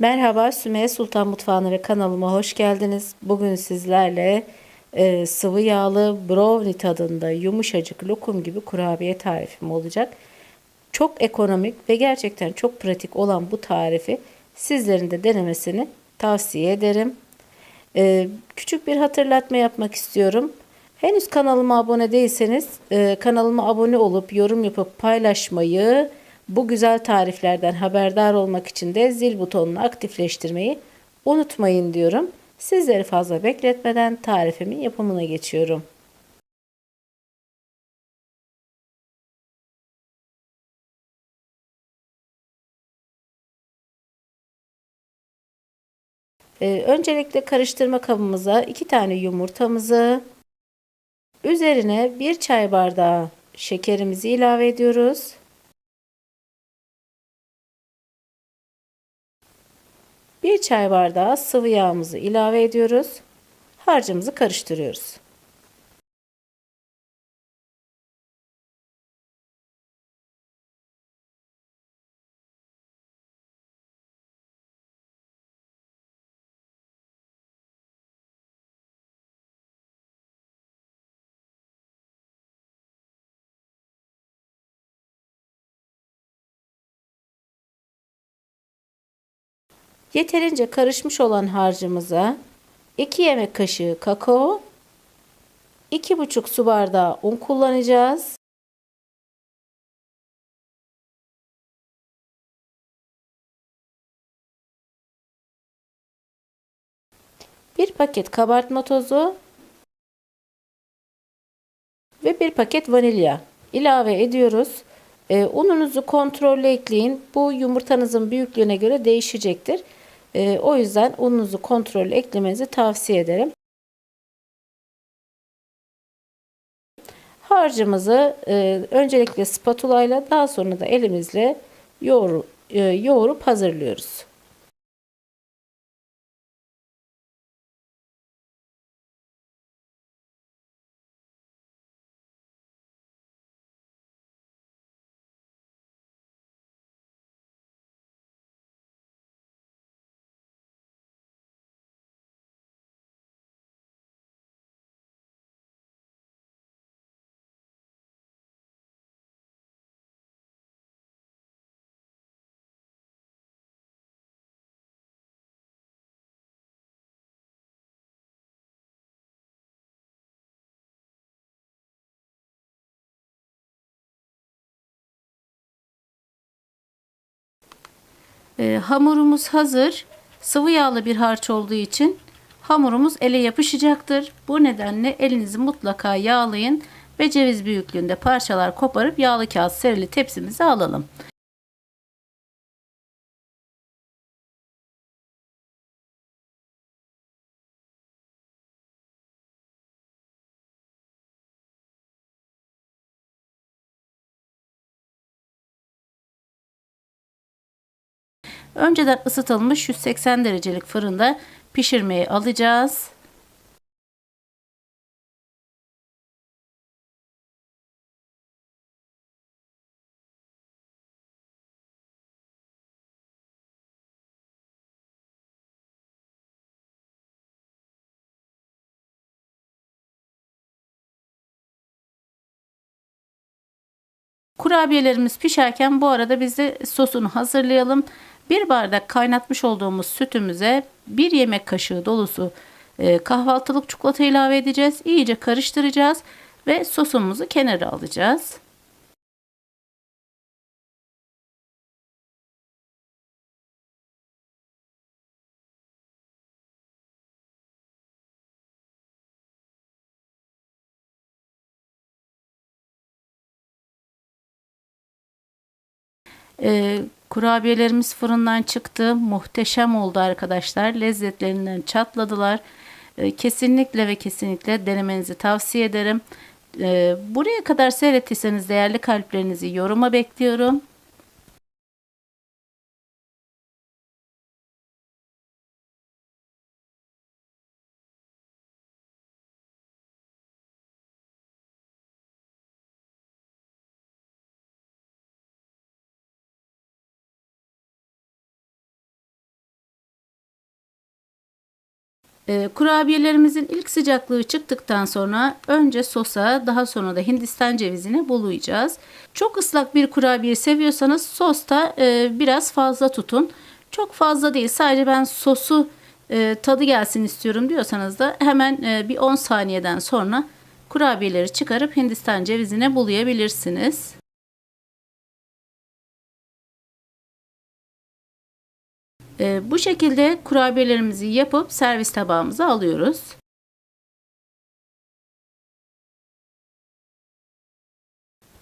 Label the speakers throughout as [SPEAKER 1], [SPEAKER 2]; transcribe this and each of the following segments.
[SPEAKER 1] Merhaba Sümeyye Sultan Mutfağı'na ve kanalıma hoş geldiniz. Bugün sizlerle e, sıvı yağlı brownie tadında yumuşacık lokum gibi kurabiye tarifim olacak. Çok ekonomik ve gerçekten çok pratik olan bu tarifi sizlerin de denemesini tavsiye ederim. E, küçük bir hatırlatma yapmak istiyorum. Henüz kanalıma abone değilseniz e, kanalıma abone olup yorum yapıp paylaşmayı bu güzel tariflerden haberdar olmak için de zil butonunu aktifleştirmeyi unutmayın diyorum. Sizleri fazla bekletmeden tarifimin yapımına geçiyorum. Ee, öncelikle karıştırma kabımıza iki tane yumurtamızı, üzerine bir çay bardağı şekerimizi ilave ediyoruz. Bir çay bardağı sıvı yağımızı ilave ediyoruz. Harcımızı karıştırıyoruz. Yeterince karışmış olan harcımıza 2 yemek kaşığı kakao, 2,5 su bardağı un kullanacağız. Bir paket kabartma tozu ve bir paket vanilya ilave ediyoruz. Ee, ununuzu kontrollü ekleyin. Bu yumurtanızın büyüklüğüne göre değişecektir. E, o yüzden ununuzu kontrollü eklemenizi tavsiye ederim. Harcımızı e, öncelikle spatula ile daha sonra da elimizle yoğur, e, yoğurup hazırlıyoruz. E, hamurumuz hazır. Sıvı yağlı bir harç olduğu için hamurumuz ele yapışacaktır. Bu nedenle elinizi mutlaka yağlayın ve ceviz büyüklüğünde parçalar koparıp yağlı kağıt serili tepsimize alalım. Önceden ısıtılmış 180 derecelik fırında pişirmeye alacağız. Kurabiyelerimiz pişerken bu arada biz de sosunu hazırlayalım. Bir bardak kaynatmış olduğumuz sütümüze bir yemek kaşığı dolusu e, kahvaltılık çikolata ilave edeceğiz. İyice karıştıracağız ve sosumuzu kenara alacağız. Ee, kurabiyelerimiz fırından çıktı. Muhteşem oldu arkadaşlar. Lezzetlerinden çatladılar. Ee, kesinlikle ve kesinlikle denemenizi tavsiye ederim. Ee, buraya kadar seyrettiyseniz değerli kalplerinizi yoruma bekliyorum. Kurabiyelerimizin ilk sıcaklığı çıktıktan sonra önce sosa daha sonra da Hindistan cevizine bulayacağız. Çok ıslak bir kurabiye seviyorsanız sosta e, biraz fazla tutun. Çok fazla değil sadece ben sosu e, tadı gelsin istiyorum diyorsanız da hemen e, bir 10 saniyeden sonra kurabiyeleri çıkarıp Hindistan cevizine bulayabilirsiniz. E, bu şekilde kurabiyelerimizi yapıp servis tabağımıza alıyoruz.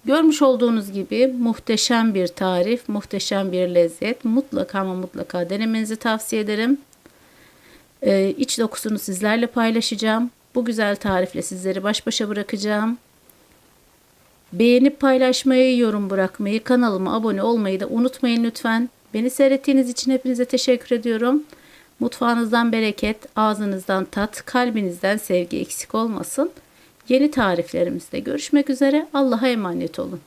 [SPEAKER 1] Görmüş olduğunuz gibi muhteşem bir tarif, muhteşem bir lezzet. Mutlaka ama mutlaka denemenizi tavsiye ederim. Ee, iç dokusunu sizlerle paylaşacağım. Bu güzel tarifle sizleri baş başa bırakacağım. Beğenip paylaşmayı, yorum bırakmayı, kanalıma abone olmayı da unutmayın lütfen. Beni seyrettiğiniz için hepinize teşekkür ediyorum. Mutfağınızdan bereket, ağzınızdan tat, kalbinizden sevgi eksik olmasın. Yeni tariflerimizde görüşmek üzere. Allah'a emanet olun.